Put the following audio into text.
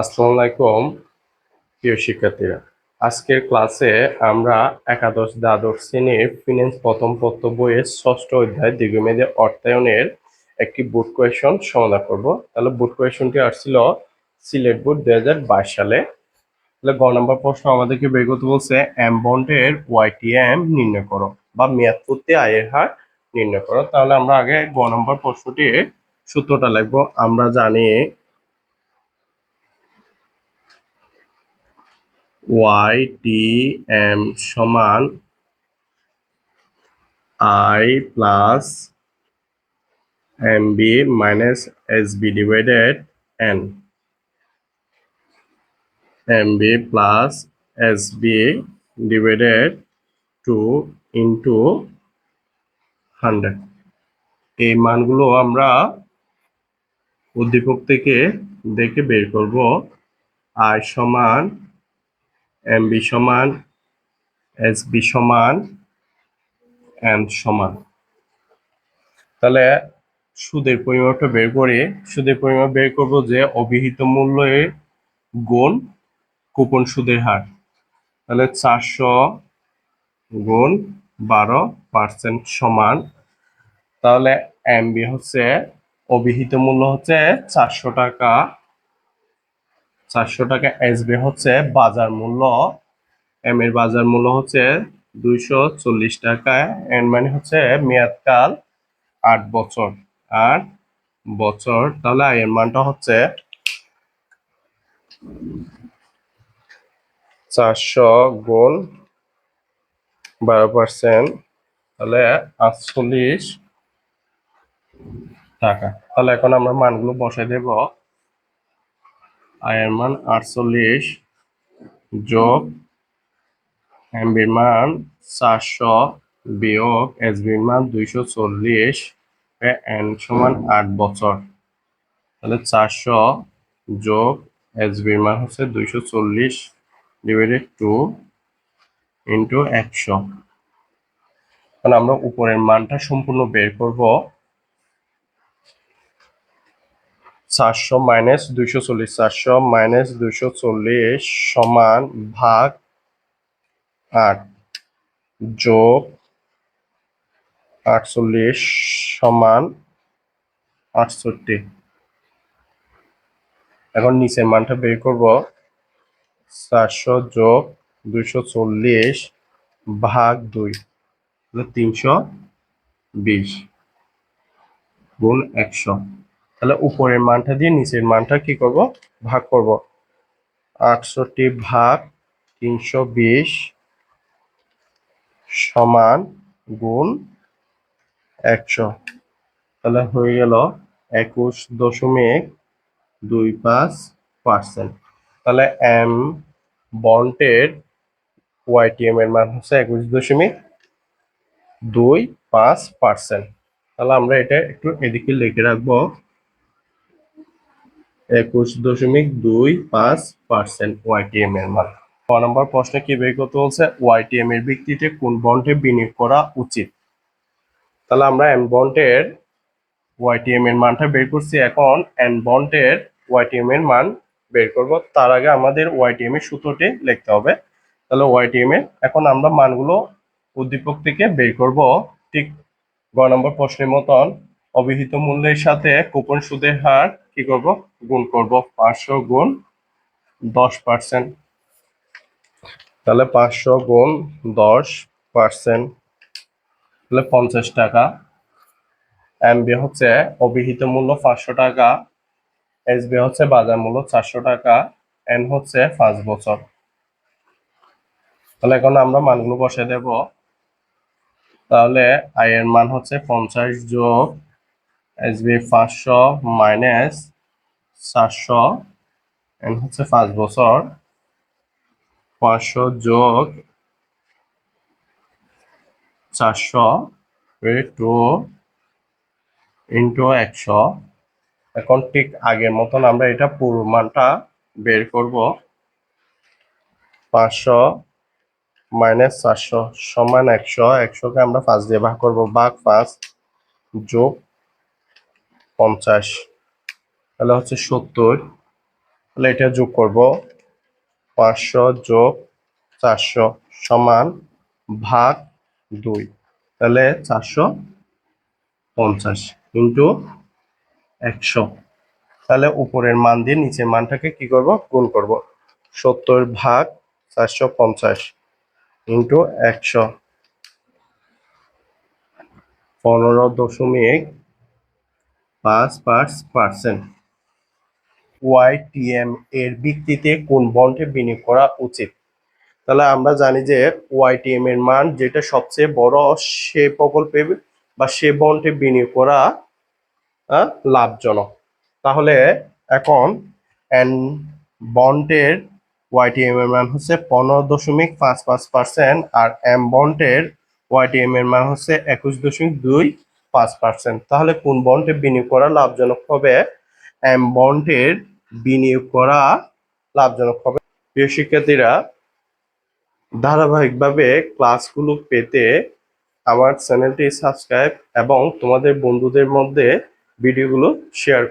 আসসালামু আলাইকুম, প্রিয় শিক্ষার্থীরা। আজকের ক্লাসে আমরা একাদশ দ্বাদশ শ্রেণির ফিনান্স প্রথম পত্র বইয়ের ষষ্ঠ অধ্যায় দীর্ঘমেয়াদী অর্থায়নের একটি বোর্ড কোয়েশন সমাধান করব। তাহলে বোর্ড কোয়েশনটি আসছিল সিলেট বোর্ড দুই হাজার বাইশ সালে। তাহলে গ নম্বর প্রশ্ন আমাদেরকে বের করতে বলছে এম বন্ডের ওয়াইটিএম নির্ণয় করো বা মেয়াদ পূর্তি আয়ের হার নির্ণয় করো। তাহলে আমরা আগে গ নম্বর প্রশ্নটির সূত্রটা লিখব। আমরা জানি ওয়াই টি এম সমান I plus M B minus S B divided N M B plus S B divided two into hundred এই মানগুলো আমরা উদ্দীপক থেকে দেখে বের করব আই সমান এম বি সমান, এস বি সমান এন সমান। তাহলে সুদের পরিমাপটা বের করে, সুদের পরিমাপ বের করব যে অভিহিত মূল্যের গুণ কুপন সুদের হার। তাহলে চারশো গুণ বারো পার্সেন্ট সমান, তাহলে এমবি হচ্ছে, অভিহিত মূল্য হচ্ছে চারশো টাকা চারশো টাকা এসবি হচ্ছে বাজার মূল্য। এম এর বাজার মূল্য হচ্ছে দুইশো চল্লিশ টাকা। এন মানে হচ্ছে মেয়াদকাল আট বছর। আট বছর, তাহলে আয়ের মানটা হচ্ছে চারশো গুণ বারো পার্সেন্ট তাহলে আটচল্লিশ টাকা। তাহলে এখন আমরা মানগুলো বসাই দেব। আয়ের মান আটচল্লিশ যোগ এমবির মান চারশো বিয়োগ এসবির মান দুইশো চল্লিশ এন সমান আট বছর। তাহলে চারশো যোগ এসবির মান হচ্ছে দুইশো চল্লিশ ডিভাইডেড টু ইন্টু একশো। এখন আমরা উপরের মানটা সম্পূর্ণ বের করব। চারশো মাইনাস দুইশো চল্লিশ, চারশো মাইনাস দুইশো চল্লিশ সমান ভাগ আট যোগ আটচল্লিশ সমান আটষট্টি। এখন নিচের মানটা বের করব। চারশো যোগ দুইশো চল্লিশ ভাগ দুই তিনশো বিশ গুণ একশো। তাহলে উপরের মানটা দিয়ে নিচের মানটা কি করব? ভাগ করব। আটষট্টি ভাগ তিনশো বিশ সমান গুণ একশো। তাহলে হয়ে গেল একুশ দশমিক দুই পাঁচ পার্সেন্ট। তাহলে এম বন্টের ওয়াইটিএম এর মান হচ্ছে একুশ দশমিক দুই পাঁচ পার্সেন্ট। তাহলে আমরা এটা একটু এদিকে লিখে রাখব। একুশ দশমিক দুই পাঁচ পার্সেন্ট ওয়াইটিএম এর মান। ক নম্বর প্রশ্নে কি বের করতে বলছে? ওয়াইটিএম এর ভিত্তিতে কোন বন্ডে বিনিয়োগ করা উচিত? তাহলে আমরা এম বন্ডের ওয়াইটিএম এর মানটা বের করছি। এখন এন বন্ডের ওয়াইটিএম এর মান বের করব। তার আগে আমাদের ওয়াইটিএম এর সূত্রটি লিখতে হবে। তাহলে ওয়াইটিএম এর এখন আমরা মানগুলো উদ্দীপক থেকে বের করব। ঠিক গ নম্বর প্রশ্নের মতন অভিহিত মূল্যের সাথে কুপন সুদের হার কি করব? গুণ করব। পাঁচশো গুণ দশ পার্সেন্ট। তাহলে পাঁচশো গুণ দশ পার্সেন্ট। তাহলে পঞ্চাশ টাকা। এমবি হচ্ছে অভিহিত মূল্য পাঁচশো টাকা। এসবি হচ্ছে বাজার মূল্য চারশো টাকা। এন হচ্ছে পাঁচ বছর। তাহলে এখন আমরা মানগুলো বসে দেব। তাহলে আই এর মান হচ্ছে পঞ্চাশ যোগ এসবি পাঁচশো মাইনাস চারশো এন হচ্ছে পাঁচ বছর। পাঁচশো যোগ চারশো টু ইন্টু একশো। এখন ঠিক আগের মতন আমরা এটা পুরো মানটা বের করব। পাঁচশো মাইনাস চারশো সমান একশো, একশোকে আমরা পাঁচ দিয়ে ভাগ করব, ভাগ পাঁচ যোগ পঞ্চাশ। তাহলে হচ্ছে সত্তর। তাহলে এটা যোগ করব পাঁচশো যোগ চারশো সমান ভাগ দুই। তাহলে চারশো পঞ্চাশ ইন্টু একশো। তাহলে উপরের মান দিয়ে নিচের মানটাকে কি করব? গুণ করব। সত্তর ভাগ চারশো পঞ্চাশ ইন্টু একশো। পনেরো দশমিক পাঁচ পাঁচ পার্সেন্ট। ওয়াইটিএম এর ভিত্তিতে কোন বন্ডে বিনিয়োগ করা উচিত? তাহলে আমরা জানি যে ওয়াইটিএম এর মান যেটা সবচেয়ে বড় সে প্রকল্পে বা সে বন্ডে বিনিয়োগ করা লাভজনক। তাহলে এখন এন বন্ডের ওয়াইটিএম এর মান হচ্ছে পনেরো দশমিক পাঁচ পাঁচ পার্সেন্ট আর এম বন্ডের ওয়াইটিএম এর মান হচ্ছে একুশ দশমিক দুই পাঁচ পার্সেন্ট। তাহলে কোন বন্ডে বিনিয়োগ করা লাভজনক হবে? বন্ডের বিনিয়োগ করা লাভজনক হবে। প্রিয় শিক্ষার্থীরা, ধারাবাহিকভাবে ক্লাসগুলো পেতে আমার চ্যানেলটি সাবস্ক্রাইব এবং তোমাদের বন্ধুদের মধ্যে ভিডিওগুলো শেয়ার